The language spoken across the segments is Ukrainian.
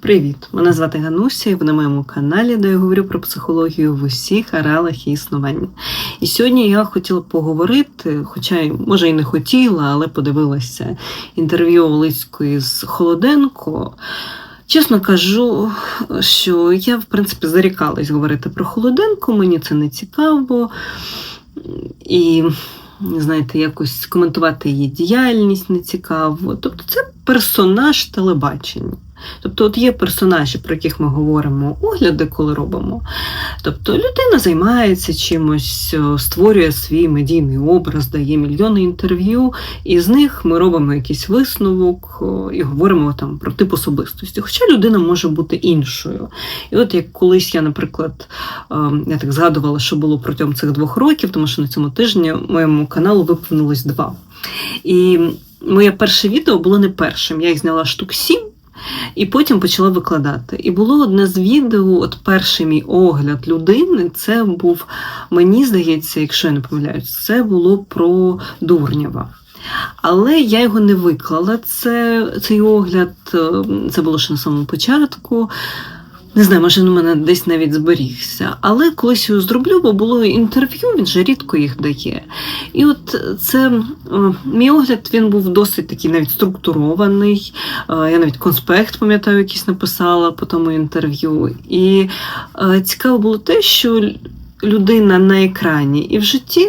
Привіт! Мене звати Гануся, і ви на моєму каналі, де я говорю про психологію в усіх аралах і існування. І сьогодні я хотіла поговорити, хоча може і не хотіла, але подивилася інтерв'ю Олицької з Холоденко. Чесно кажу, що я, в принципі, зарікалась говорити про Холоденко, мені це не цікаво. І, знаєте, якось коментувати її діяльність не цікаво. Тобто це персонаж телебачення. Тобто, от є персонажі, про яких ми говоримо огляди, коли робимо. Тобто людина займається чимось, створює свій медійний образ, дає мільйони інтерв'ю, і з них ми робимо якийсь висновок і говоримо там про тип особистості. Хоча людина може бути іншою. І от як колись я, наприклад, я так згадувала, що було протягом цих двох років, тому що на цьому тижні моєму каналу виповнилось два. І моє перше відео було не першим. Я їх зняла штук сім. І потім почала викладати. І було одне з відео, от перший мій огляд людини, це був, мені здається, якщо я не помиляюсь, це було про Дурнєва. Але я його не виклала. Це, Цей огляд, е, це було ще на самому початку. Не знаю, може, у мене десь навіть зберігся. Але колись його зроблю, бо було інтерв'ю, він же рідко їх дає. І от це о, мій огляд він був досить такий навіть структурований. Е, я навіть конспект, пам'ятаю, якийсь написала по тому інтерв'ю. І е, цікаво було те, що людина на екрані і в житті,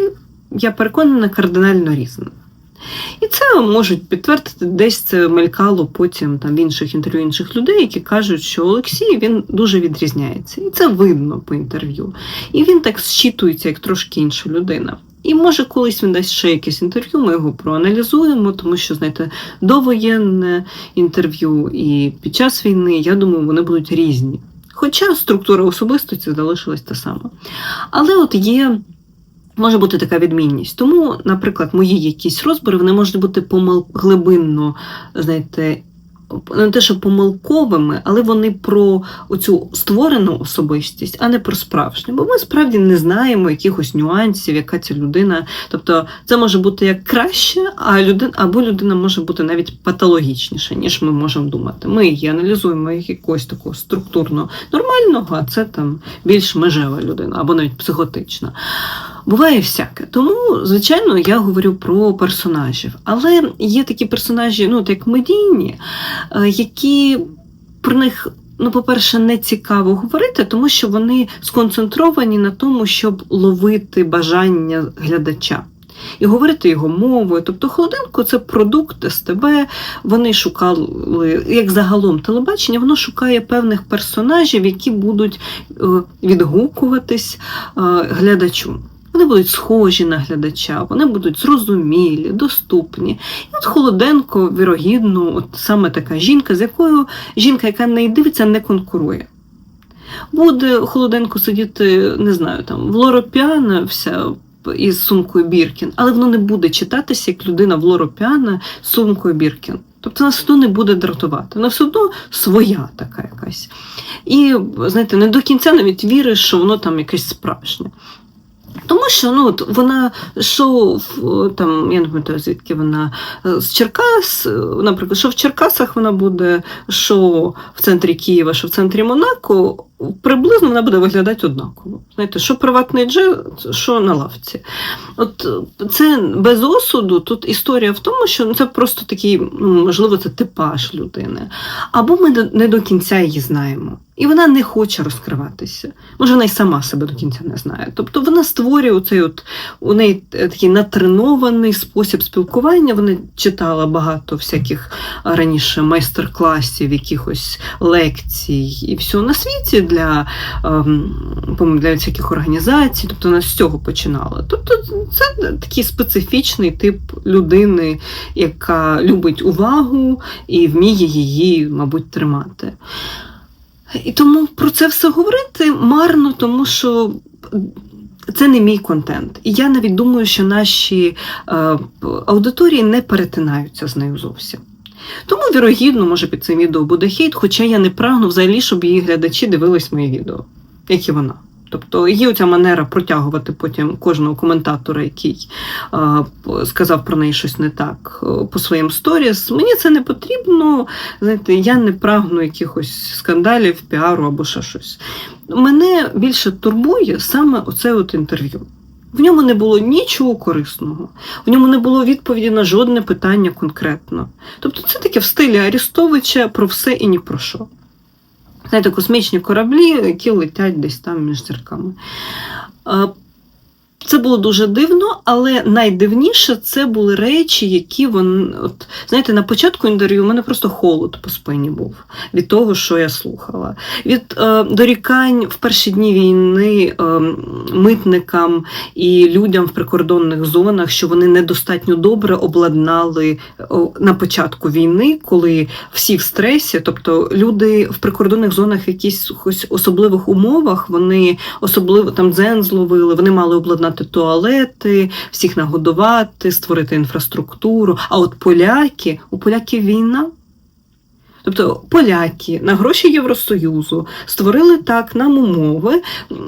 я переконана, кардинально різна. І це можуть підтвердити, десь це мелькало потім там в інших інтерв'ю інших людей, які кажуть, що Олексій він дуже відрізняється. І це видно по інтерв'ю. І він так зчитується, як трошки інша людина. І може колись він дасть ще якесь інтерв'ю, ми його проаналізуємо, тому що, знаєте, довоєнне інтерв'ю і під час війни, я думаю, вони будуть різні. Хоча структура особистості залишилась та сама. Але от є може бути така відмінність. Тому, наприклад, мої якісь розбори вони можуть бути помил... глибинно, знаєте, не те, що помилковими, але вони про оцю створену особистість, а не про справжню. Бо ми справді не знаємо якихось нюансів, яка ця людина. Тобто це може бути як краще, а людина або людина може бути навіть патологічніша, ніж ми можемо думати. Ми її аналізуємо як якогось такого структурно нормального, а це там більш межева людина або навіть психотична. Буває всяке. Тому, звичайно, я говорю про персонажів. Але є такі персонажі, ну, як медійні, е, які про них. Ну, по-перше, не цікаво говорити, тому що вони сконцентровані на тому, щоб ловити бажання глядача і говорити його мовою. Тобто Холоденко це продукт СТБ. Вони шукали, як загалом телебачення, воно шукає певних персонажів, які будуть е, відгукуватись е, глядачу. Вони будуть схожі на глядача, вони будуть зрозумілі, доступні. І от Холоденко, вірогідно, от саме така жінка, з якою жінка, яка не дивиться, не конкурує. Буде Холоденко сидіти, не знаю, там, в Лоропіана вся із сумкою Біркін, але воно не буде читатися як людина в Лоропіана з сумкою Біркін. Тобто нас одно не буде дратувати, вона все одно своя така якась. І, знаєте, не до кінця навіть віриш, що воно там якесь справжнє. Тому що ну, от вона шов там, я не пам'ятаю, звідки вона е, з Черкас, е, наприклад, що в Черкасах вона буде, що в центрі Києва, що в центрі Монако, приблизно вона буде виглядати однаково. Знаєте, що приватний джет, що на лавці. От це без осуду. Тут історія в тому, що це просто такий, ну, можливо, це типаж людини. Або ми не до кінця її знаємо. І вона не хоче розкриватися. Може, вона й сама себе до кінця не знає. Тобто вона створює оцей от у неї такий натренований спосіб спілкування. Вона читала багато всяких раніше майстер-класів, якихось лекцій і всього на світі для ем, для всяких організацій. Тобто вона з цього починала. Тобто, це такий специфічний тип людини, яка любить увагу і вміє її, мабуть, тримати. І тому про це все говорити марно, тому що. Це не мій контент. І я навіть думаю, що наші е, аудиторії не перетинаються з нею зовсім. Тому, вірогідно, може під цим відео буде хейт, хоча я не прагну взагалі, щоб її глядачі дивились моє відео, як і вона. Тобто є оця манера протягувати потім кожного коментатора, який е, сказав про неї щось не так е, по своїм сторіс. Мені це не потрібно. Знаєте, я не прагну якихось скандалів, піару або ще щось. Мене більше турбує саме оце от інтерв'ю. В ньому не було нічого корисного, в ньому не було відповіді на жодне питання конкретно. Тобто це таке в стилі Арістовича про все і ні про що. Знаєте, космічні кораблі, які летять десь там між зірками. Це було дуже дивно, але найдивніше це були речі, які вони. От знаєте, на початку інтерв'ю у мене просто холод по спині був від того, що я слухала. Від е, дорікань в перші дні війни е, митникам і людям в прикордонних зонах, що вони недостатньо добре обладнали е, на початку війни, коли всі в стресі, тобто люди в прикордонних зонах в якихось особливих умовах, вони особливо там дзен зловили, вони мали обладнати побудувати туалети, всіх нагодувати, створити інфраструктуру. А от поляки, у поляків війна. Тобто поляки на гроші Євросоюзу створили так нам умови,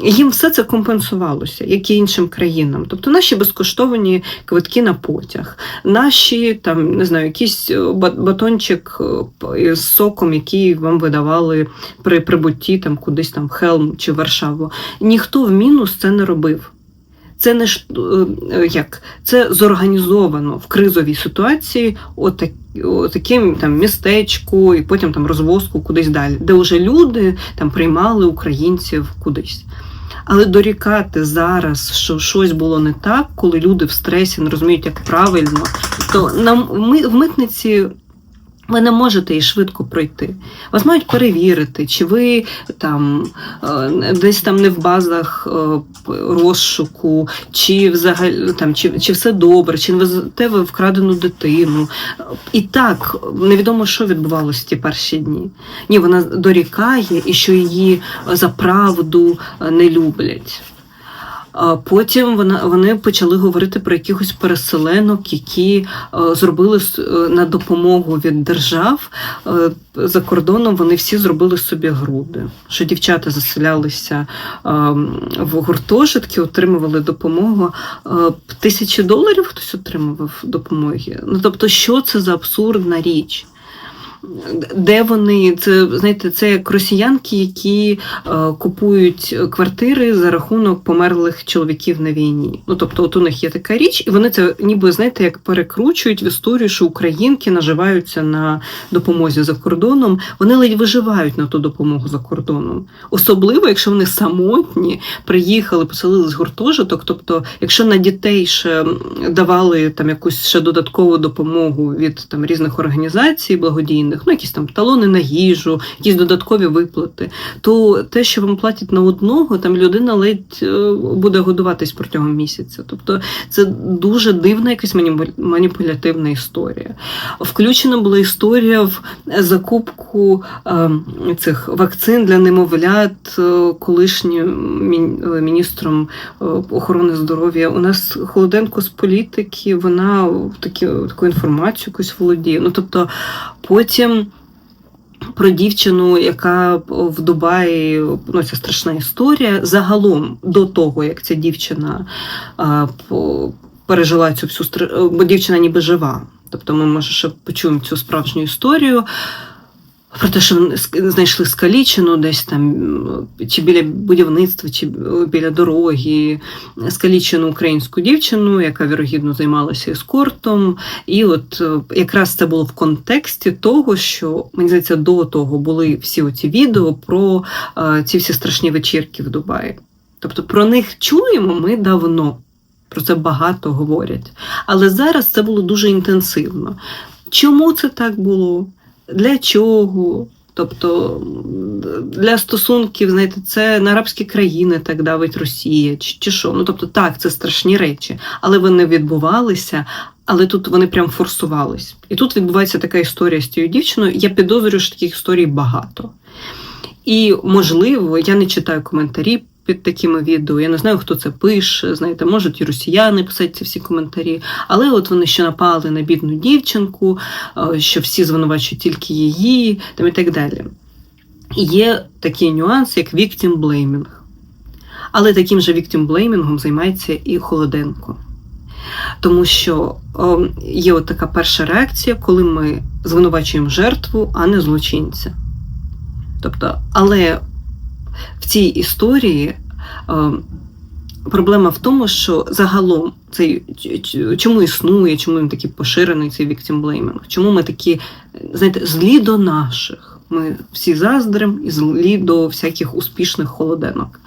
їм все це компенсувалося, як і іншим країнам. Тобто наші безкоштовні квитки на потяг, наші там не знаю, якийсь батончик е, з соком, який вам видавали при прибутті там кудись там Хелм чи Варшаву. Ніхто в мінус це не робив. Це не ж е, як це зорганізовано в кризовій ситуації, отак, таким там містечку, і потім там розвозку кудись далі, де вже люди там приймали українців кудись. Але дорікати зараз, що щось було не так, коли люди в стресі не розуміють, як правильно, то нам ми в митниці ви не можете її швидко пройти. Вас мають перевірити, чи ви там е, десь там не в базах е, розшуку, чи взагалі там чи, чи все добре, чи не везете ви вкрадену дитину. І так невідомо, що відбувалося ті перші дні. Ні, вона дорікає і що її за правду е, не люблять. Потім вони почали говорити про якихось переселенок, які е, зробили е, на допомогу від держав е, за кордоном. Вони всі зробили собі груди. Що дівчата заселялися в гуртожитки, отримували допомогу. Тисячі доларів хтось отримував допомоги. Ну тобто, що це за абсурдна річ? Де вони це знаєте, це як росіянки, які е, купують квартири за рахунок померлих чоловіків на війні. Ну тобто, от у них є така річ, і вони це ніби знаєте, як перекручують в історію, що українки наживаються на допомозі за кордоном. Вони ледь виживають на ту допомогу за кордоном, особливо якщо вони самотні приїхали, поселили з гуртожиток. Тобто, якщо на дітей ще давали там якусь ще додаткову допомогу від там різних організацій благодійних благодійних, ну якісь там талони на їжу, якісь додаткові виплати, то те, що вам платять на одного, там людина ледь е, буде годуватись протягом місяця. Тобто це дуже дивна, якась маніпулятивна історія. Включена була історія в закупку е, цих вакцин для немовлят е, колишнім міністром охорони здоров'я. У нас Холоденко з політики, вона такі, таку інформацію якусь володіє. Ну тобто потім Потім про дівчину, яка в Дубаї ну, це страшна історія. Загалом до того, як ця дівчина а, пережила цю всю бо дівчина ніби жива. Тобто ми, може, ще почуємо цю справжню історію. Про те, що знайшли скалічену десь там, чи біля будівництва, чи біля дороги, скалічену українську дівчину, яка вірогідно займалася ескортом. І от е, якраз це було в контексті того, що мені здається, до того були всі оці відео про е, ці всі страшні вечірки в Дубаї. Тобто про них чуємо ми давно. Про це багато говорять. Але зараз це було дуже інтенсивно. Чому це так було? Для чого. Тобто для стосунків, знаєте, це на арабські країни так давить Росія, чи, що. Ну тобто, так, це страшні речі, але вони відбувалися, але тут вони прям форсувались. І тут відбувається така історія з цією дівчиною. Я підозрюю, що таких історій багато. І, можливо, я не читаю коментарі під такими відео. Я не знаю, хто це пише. Знаєте, можуть і росіяни писати ці всі коментарі. Але от вони ще напали на бідну дівчинку, е, що всі звинувачують тільки її, там і так далі. І є такий нюанс, як victim blaming. Але таким же віктімблеймінгом займається і Холоденко. Тому що о, є от така перша реакція, коли ми звинувачуємо жертву, а не злочинця. Тобто, але в цій історії о, проблема в тому, що загалом цей чому існує, чому він такий поширений цей віктімблеймінг, чому ми такі, знаєте, злі до наших. Ми всі заздрим і злі до всяких успішних холоденок.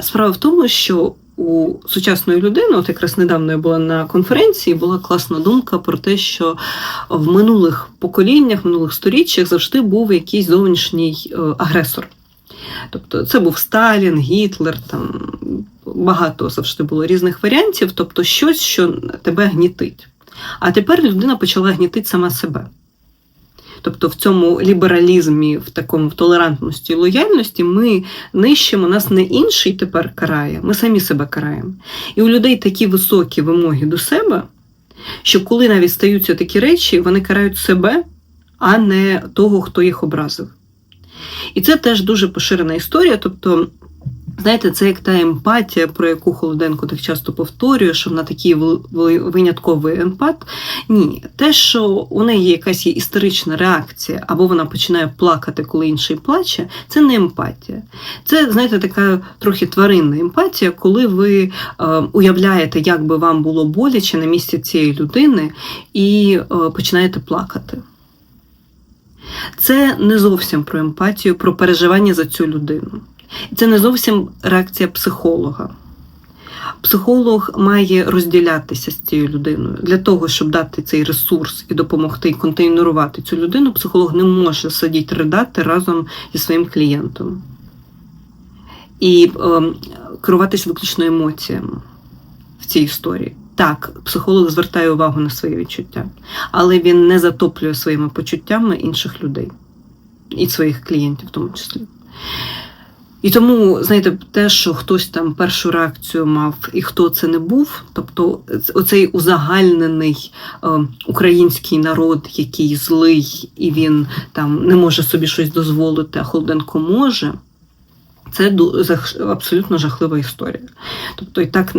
Справа в тому, що у сучасної людини, от якраз недавно я була на конференції, була класна думка про те, що в минулих поколіннях, в минулих сторіччях завжди був якийсь зовнішній е, агресор. Тобто це був Сталін, Гітлер, там багато завжди було різних варіантів, тобто щось, що тебе гнітить. А тепер людина почала гнітити сама себе. Тобто в цьому лібералізмі, в такому в толерантності і лояльності ми нищимо нас не інший тепер карає, ми самі себе караємо. І у людей такі високі вимоги до себе, що коли навіть стаються такі речі, вони карають себе, а не того, хто їх образив. І це теж дуже поширена історія. тобто Знаєте, це як та емпатія, про яку Холоденко так часто повторює, що вона такий винятковий емпат. Ні, те, що у неї якась є історична реакція, або вона починає плакати, коли інший плаче, це не емпатія. Це, знаєте, така трохи тваринна емпатія, коли ви е, уявляєте, як би вам було боляче на місці цієї людини, і е, починаєте плакати. Це не зовсім про емпатію, про переживання за цю людину. Це не зовсім реакція психолога. Психолог має розділятися з цією людиною. Для того, щоб дати цей ресурс і допомогти контейнерувати цю людину, психолог не може сидіти ридати разом зі своїм клієнтом і е, керуватися виключно емоціями в цій історії. Так, психолог звертає увагу на свої відчуття, але він не затоплює своїми почуттями інших людей і своїх клієнтів, в тому числі. І тому, знаєте, те, що хтось там першу реакцію мав і хто це не був, тобто оцей узагальнений е, український народ, який злий, і він там не може собі щось дозволити, а Холоденко може. Це абсолютно жахлива історія. Тобто, і так,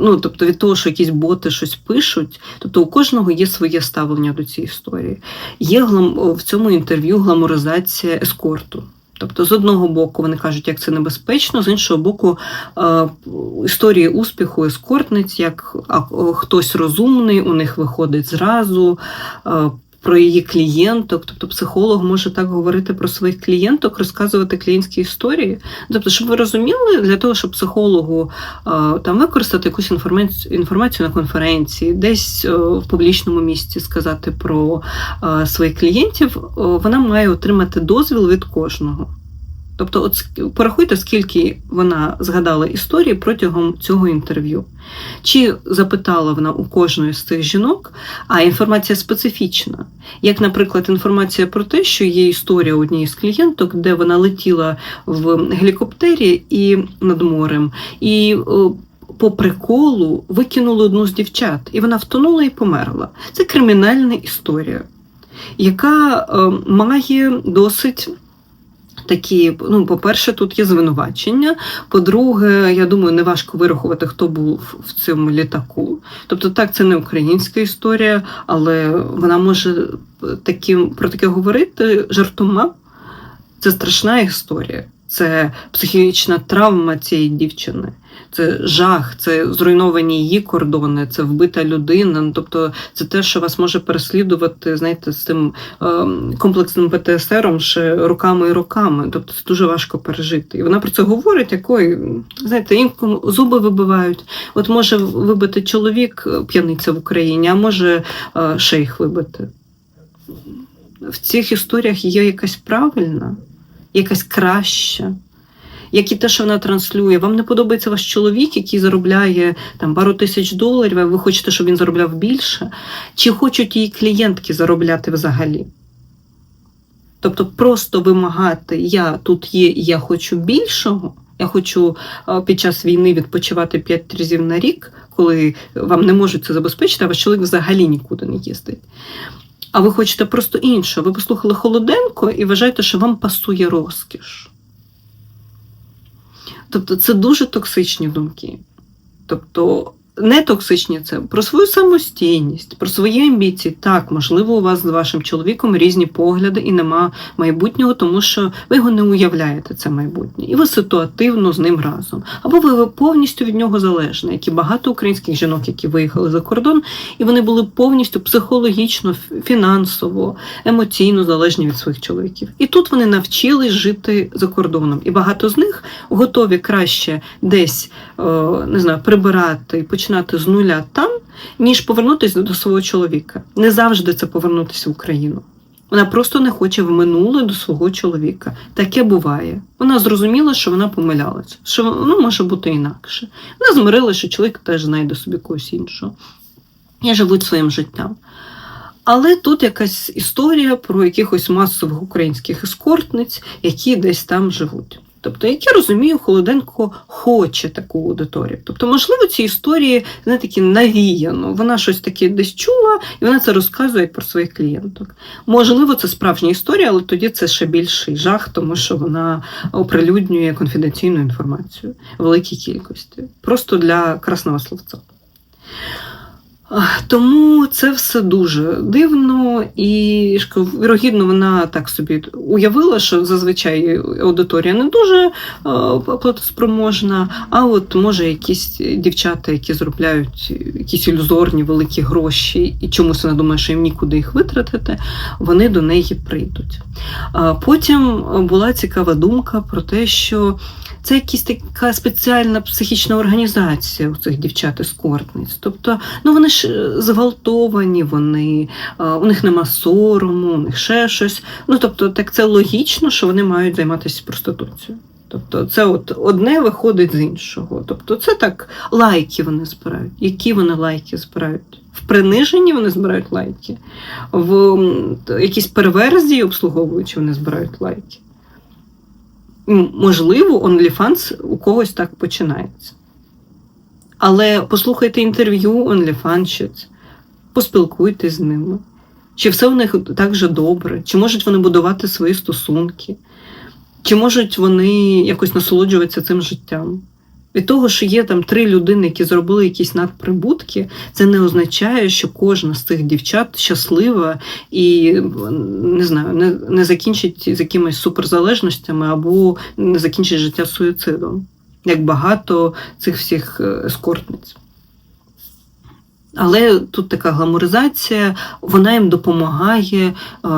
ну тобто від того, що якісь боти щось пишуть, тобто у кожного є своє ставлення до цієї історії. Є в цьому інтерв'ю гламоризація ескорту. Тобто, з одного боку, вони кажуть, як це небезпечно, з іншого боку, е, історії успіху ескортниць, як хтось розумний, у них виходить зразу. Е, про її клієнток, тобто психолог може так говорити про своїх клієнток, розказувати клієнтські історії. Тобто, щоб ви розуміли, для того, щоб психологу е, там використати якусь інформацію інформацію на конференції, десь в публічному місці сказати про своїх клієнтів, вона має отримати дозвіл від кожного. Тобто, от порахуйте, скільки вона згадала історії протягом цього інтерв'ю. Чи запитала вона у кожної з цих жінок, а інформація специфічна. Як, наприклад, інформація про те, що є історія однієї з клієнток, де вона летіла в гелікоптері і над морем, і по приколу викинули одну з дівчат, і вона втонула і померла. Це кримінальна історія, яка е, має досить такі, ну, по-перше, тут є звинувачення. По-друге, я думаю, не важко вирахувати, хто був в цьому літаку. Тобто, так, це не українська історія, але вона може таким, про таке говорити жартома. Це страшна історія. Це психічна травма цієї дівчини, це жах, це зруйновані її кордони, це вбита людина. Ну, тобто це те, що вас може переслідувати, знаєте, з цим е, комплексним ПТСРом ще роками і роками. Тобто це дуже важко пережити. І вона про це говорить, якої, знаєте, інколи зуби вибивають. От може вибити чоловік е, п'яниця в Україні, а може е, шейх вибити. В цих історіях є якась правильна якась краща. Як і те, що вона транслює, вам не подобається ваш чоловік, який заробляє там пару тисяч доларів, а ви хочете, щоб він заробляв більше, чи хочуть її клієнтки заробляти взагалі? Тобто просто вимагати, я тут є я хочу більшого, я хочу під час війни відпочивати 5 разів на рік, коли вам не можуть це забезпечити, а ваш чоловік взагалі нікуди не їздить. А ви хочете просто іншого. Ви послухали Холоденко і вважаєте, що вам пасує розкіш. Тобто це дуже токсичні думки. Тобто, не токсичні це про свою самостійність, про свої амбіції. Так, можливо, у вас з вашим чоловіком різні погляди і нема майбутнього, тому що ви його не уявляєте, це майбутнє, і ви ситуативно з ним разом. Або ви повністю від нього залежні, як і багато українських жінок, які виїхали за кордон, і вони були повністю психологічно, фінансово, емоційно залежні від своїх чоловіків. І тут вони навчились жити за кордоном. І багато з них готові краще десь не знаю, прибирати і починати з нуля там, ніж повернутися до свого чоловіка. Не завжди це повернутися в Україну. Вона просто не хоче в минуле до свого чоловіка. Таке буває. Вона зрозуміла, що вона помилялася, що воно може бути інакше. Вона змирила, що чоловік теж знайде собі когось іншого. І живуть своїм життям. Але тут якась історія про якихось масових українських ескортниць, які десь там живуть. Тобто, як я розумію, Холоденко хоче таку аудиторію. Тобто, можливо, ці історії не такі навіяно. Вона щось таке десь чула, і вона це розказує про своїх клієнток. Можливо, це справжня історія, але тоді це ще більший жах, тому що вона оприлюднює конфіденційну інформацію в великій кількості. Просто для красного словця. Тому це все дуже дивно, і вірогідно, вона так собі уявила, що зазвичай аудиторія не дуже платоспроможна, а от може якісь дівчата, які зробляють якісь ілюзорні великі гроші, і чомусь вона думає, що їм нікуди їх витратити, вони до неї прийдуть. Потім була цікава думка про те, що це якась така спеціальна психічна організація у цих дівчат ескортниць. Тобто, ну вони ж е, зґвалтовані, вони, у них нема сорому, у них ще щось. Ну тобто, так це логічно, що вони мають займатися проституцією. Тобто це от одне виходить з іншого. Тобто це так лайки вони збирають. Які вони лайки збирають? В приниженні вони збирають лайки, в якійсь перверзії обслуговуючи, вони збирають лайки можливо, OnlyFans у когось так починається. Але послухайте інтерв'ю OnlyFans, поспілкуйтесь з ними. Чи все у них так же добре, чи можуть вони будувати свої стосунки, чи можуть вони якось насолоджуватися цим життям. Від того, що є там три людини, які зробили якісь надприбутки, це не означає, що кожна з цих дівчат щаслива і не знаю, не, не закінчить з якимись суперзалежностями або не закінчить життя суїцидом, як багато цих всіх ескортниць. Але тут така гламуризація, вона їм допомагає е,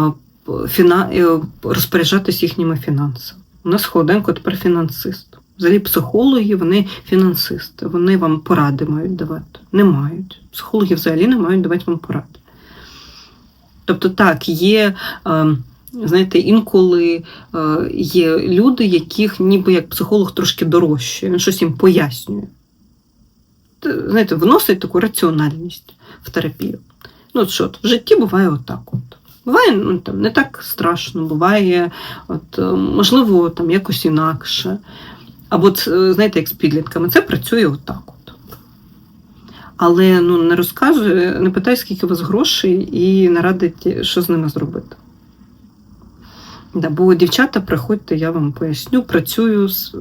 е, розпоряджатись їхніми фінансами. У нас Холоденко тепер фінансист. Взагалі, психологи, вони фінансисти, вони вам поради мають давати. Не мають. Психологи взагалі не мають давати вам поради. Тобто, так, є, е, знаєте, інколи е, є люди, яких ніби як психолог трошки дорожче, він щось їм пояснює. Знаєте, вносить таку раціональність в терапію. Ну, от що, в житті буває отак. от. Буває ну, там, не так страшно, буває, от, е, можливо, там якось інакше. Або, е, знаєте, як з підлітками, це працює отак. от. Але ну, не розказує, не питай, скільки у вас грошей, і не радить, що з ними зробити. Да, Бо дівчата, приходьте, я вам поясню, працюю з,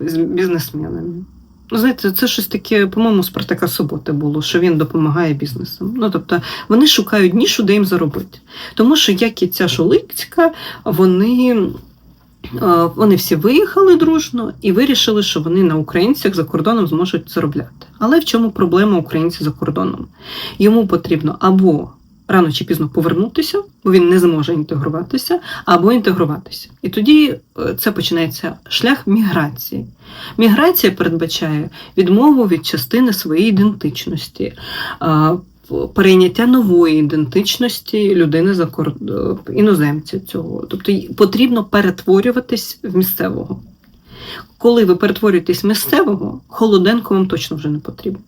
з бізнесменами. Ну, знаєте, це щось таке, по-моєму, Спартака Суботи було, що він допомагає бізнесам. Ну, тобто, вони шукають нішу, де їм заробити. Тому що, як і ця Шолицька, вони Е, вони всі виїхали дружно і вирішили, що вони на українцях за кордоном зможуть заробляти. Але в чому проблема українців за кордоном? Йому потрібно або рано чи пізно повернутися, бо він не зможе інтегруватися, або інтегруватися. І тоді е, це починається шлях міграції. Міграція передбачає відмову від частини своєї ідентичності. Е, перейняття нової ідентичності людини за кордон, іноземця цього. Тобто потрібно перетворюватись в місцевого. Коли ви перетворюєтесь в місцевого, холоденко вам точно вже не потрібно.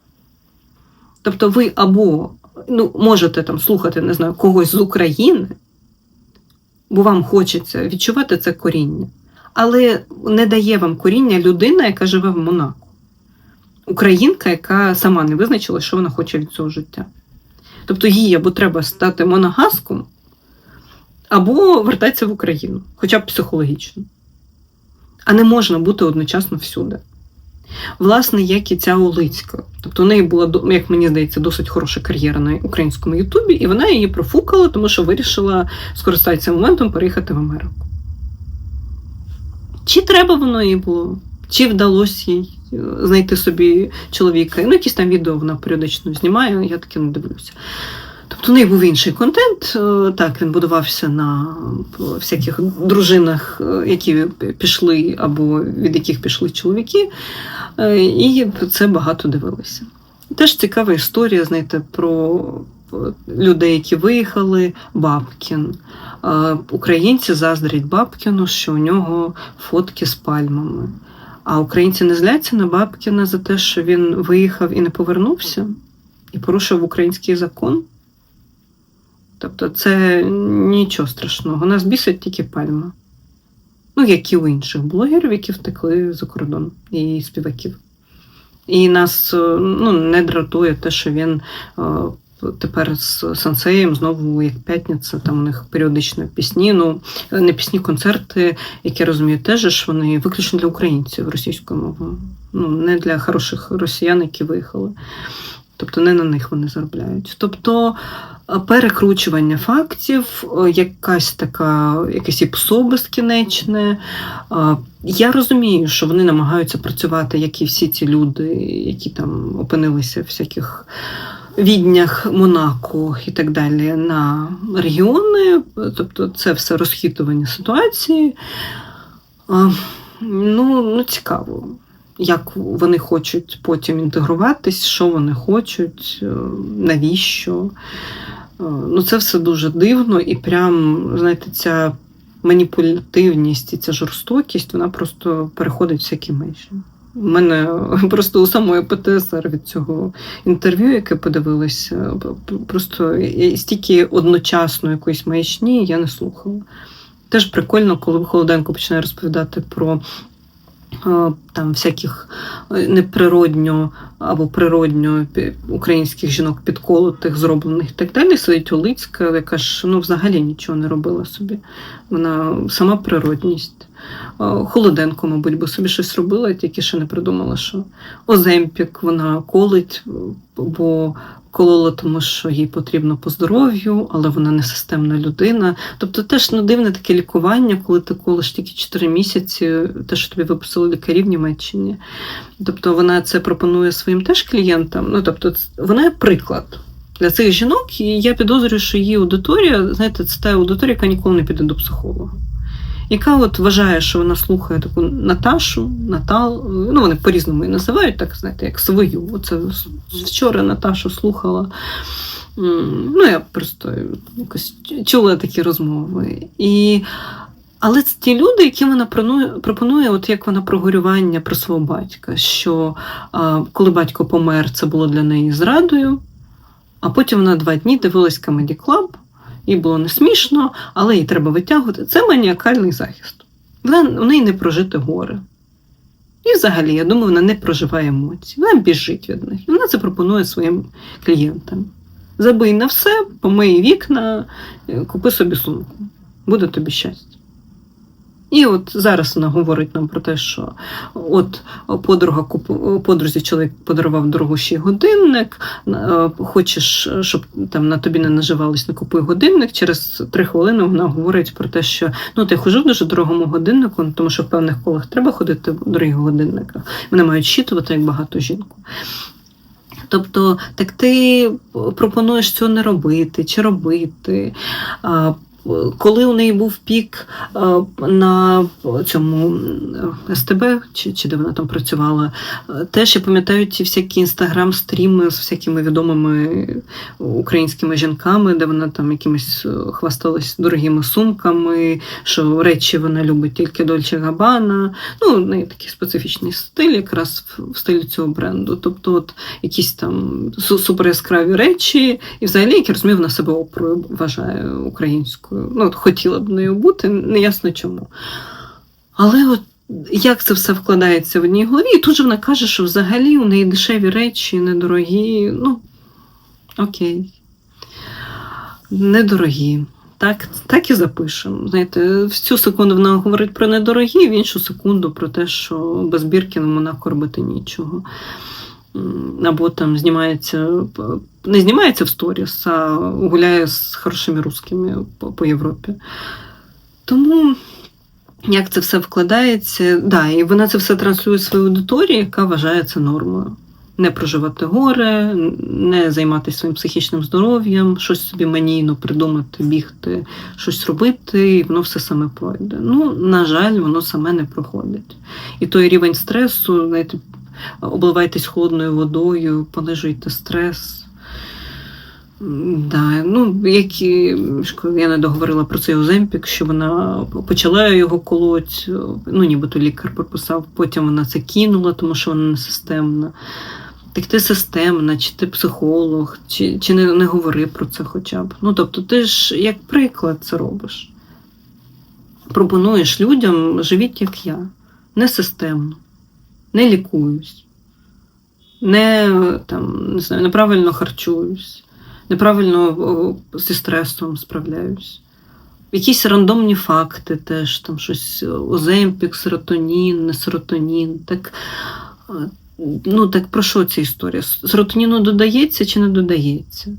Тобто ви або ну, можете там слухати, не знаю, когось з України, бо вам хочеться відчувати це коріння, але не дає вам коріння людина, яка живе в Монако. Українка, яка сама не визначила, що вона хоче від цього життя. Тобто їй або треба стати моногаском, або вертатися в Україну, хоча б психологічно. а не можна бути одночасно всюди. Власне, як і ця Олицька. Тобто у неї була, як мені здається, досить хороша кар'єра на українському Ютубі, і вона її профукала, тому що вирішила скористатися моментом переїхати в Америку. Чи треба воно їй було? Чи вдалося їй знайти собі чоловіка? Ну, якісь там відео вона періодично знімає, я таке не дивлюся. Тобто у неї був інший контент. Е, так, він будувався на всяких дружинах, е, які пішли, або від яких пішли чоловіки, і це багато дивилися. Теж цікава історія, знаєте, про людей, які виїхали, Бабкін. Українці заздрять Бабкіну, що у нього фотки з пальмами. А українці не зляться на Бабкіна за те, що він виїхав і не повернувся, і порушив український закон. Тобто це нічого страшного. Нас бісить тільки пальма. Ну, як і у інших блогерів, які втекли за кордон і співаків. І нас ну, не дратує те, що він тепер з сенсеєм знову як п'ятниця, там у них періодично пісні. Ну не пісні, концерти, які розуміють теж, що вони виключно для українців російською мовою. Ну не для хороших росіян, які виїхали. Тобто не на них вони заробляють. Тобто перекручування фактів, якась така, якесь іпсо безкінечне. Я розумію, що вони намагаються працювати, як і всі ці люди, які там опинилися в всяких віднях Монако і так далі на регіони, тобто це все розхитування ситуації. Ну, ну цікаво, як вони хочуть потім інтегруватись, що вони хочуть, е, навіщо. Е, ну, Це все дуже дивно і прям, знаєте, ця маніпулятивність і ця жорстокість, вона просто переходить всякі межі. У мене просто у самої ПТСР від цього інтерв'ю, яке подивилася, просто стільки одночасно якоїсь маячні я не слухала. Теж прикольно, коли Холоденко починає розповідати про Е, там всяких е, неприродньо або природньо українських жінок підколотих, зроблених і так далі, сидить Олицька, яка ж ну, взагалі нічого не робила собі. Вона сама природність. Е, Холоденко, мабуть, би собі щось робила, тільки ще не придумала, що Оземпік вона колить, бо колола, тому що їй потрібно по здоров'ю, але вона не системна людина. Тобто теж ну, дивне таке лікування, коли ти колиш тільки 4 місяці, те, що тобі виписали лікарі в Німеччині. Тобто вона це пропонує своїм теж клієнтам. Ну, тобто, вона приклад. Для цих жінок, і я підозрюю, що її аудиторія, знаєте, це та аудиторія, яка ніколи не піде до психолога яка от вважає, що вона слухає таку Наташу, Натал, ну вони по-різному її називають, так знаєте, як свою. Оце вчора Наташу слухала. Ну, я просто якось чула такі розмови. І... Але це ті люди, які вона пропонує, от як вона про горювання про свого батька, що а, коли батько помер, це було для неї зрадою, а потім вона два дні дивилась Comedy Club, їй було не смішно, але їй треба витягувати. Це маніакальний захист. Вона у неї не прожити горе. І взагалі, я думаю, вона не проживає емоцій. Вона біжить від них. І вона це пропонує своїм клієнтам. Забий на все, помий вікна, купи собі сумку. Буде тобі щастя. І от зараз вона говорить нам про те, що от подруга подрузі чоловік подарував дорогущий годинник, е, хочеш, щоб там на тобі не наживались, не купуй годинник. Через три хвилини вона говорить про те, що ну ти хожу в дуже дорогому годиннику, тому що в певних колах треба ходити в дорогих годинниках. Вони мають щитувати як багато жінку. Тобто, так ти пропонуєш цього не робити чи робити коли у неї був пік е, на цьому е, СТБ, чи чи де вона там працювала, е, теж я пам'ятаю ті всякі інстаграм-стріми з всякими відомими українськими жінками, де вона там якимось хвасталась дорогими сумками, що речі вона любить тільки Дольче Габана. Ну, в неї такий специфічний стиль, якраз в стилі цього бренду. Тобто, от якісь там супер яскраві речі, і взагалі, як я розумію, вона себе опрою вважає українською українською. Ну, от хотіла б нею бути, неясно чому. Але от як це все вкладається в одній голові? І тут же вона каже, що взагалі у неї дешеві речі, недорогі. Ну, окей. Недорогі. так, так і запишемо. Знаєте, в цю секунду вона говорить про недорогі, в іншу секунду про те, що без бірки вона робити нічого. Або там знімається, не знімається в сторіс, а гуляє з хорошими русскими по, по Європі. Тому як це все вкладається, да, і вона це все транслює своїй аудиторії, яка вважає це нормою. Не проживати горе, не займатися своїм психічним здоров'ям, щось собі манійно придумати, бігти, щось робити, і воно все саме пройде. Ну, на жаль, воно саме не проходить. І той рівень стресу, знаєте, обливайтесь холодною водою, понижуйте стрес. Да, ну, як і, я не договорила про цей Оземпік, що вона почала його колоть, ну, нібито лікар прописав, потім вона це кинула, тому що вона не системна. Так ти системна, чи ти психолог, чи, чи не, не говори про це хоча б. Ну, тобто, ти ж як приклад це робиш. Пропонуєш людям живіть, як я, не системно, не лікуюсь, не, там, не знаю, неправильно харчуюсь, неправильно зі стресом справляюсь. Якісь рандомні факти теж, там щось оземпік, серотонін, не серотонін. Так, ну, так про що ця історія? Серотоніну додається чи не додається?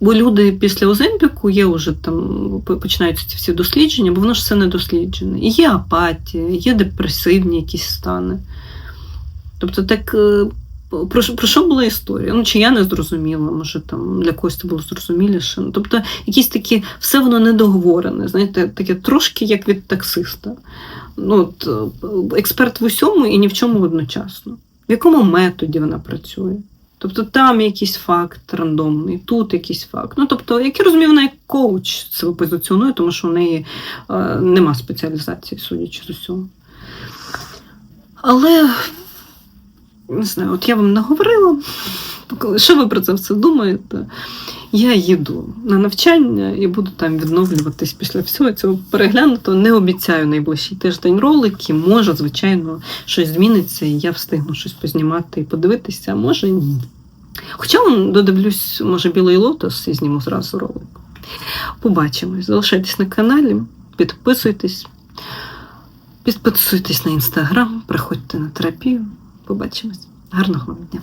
Бо люди після Оземпіку є вже там починаються ці всі дослідження, бо воно ж все не досліджене. І є апатія, є депресивні якісь стани. Тобто, так е, про, що- про що була історія? Ну, чи я не зрозуміла, може там для когось це було зрозуміліше. Ну, тобто, якісь такі, все воно недоговорене, знаєте, таке трошки як від таксиста. Ну, от, е, експерт в усьому і ні в чому одночасно. В якому методі вона працює? Тобто там якийсь факт рандомний, тут якийсь факт. Ну, тобто, як я розумію, вона як коуч себе позиціонує, тому що в неї е, нема спеціалізації, судячи з усього. Але не знаю, от я вам наговорила, що ви про це все думаєте? Я їду на навчання і буду там відновлюватись після всього цього переглянутого. Не обіцяю найближчий тиждень ролики. Може, звичайно, щось зміниться, і я встигну щось познімати і подивитися, а може ні. Хоча додивлюсь, може, білий лотос і зніму зразу ролик. Побачимось. Залишайтесь на каналі, підписуйтесь, підписуйтесь на інстаграм, приходьте на терапію. Побачимось. Гарного вам дня!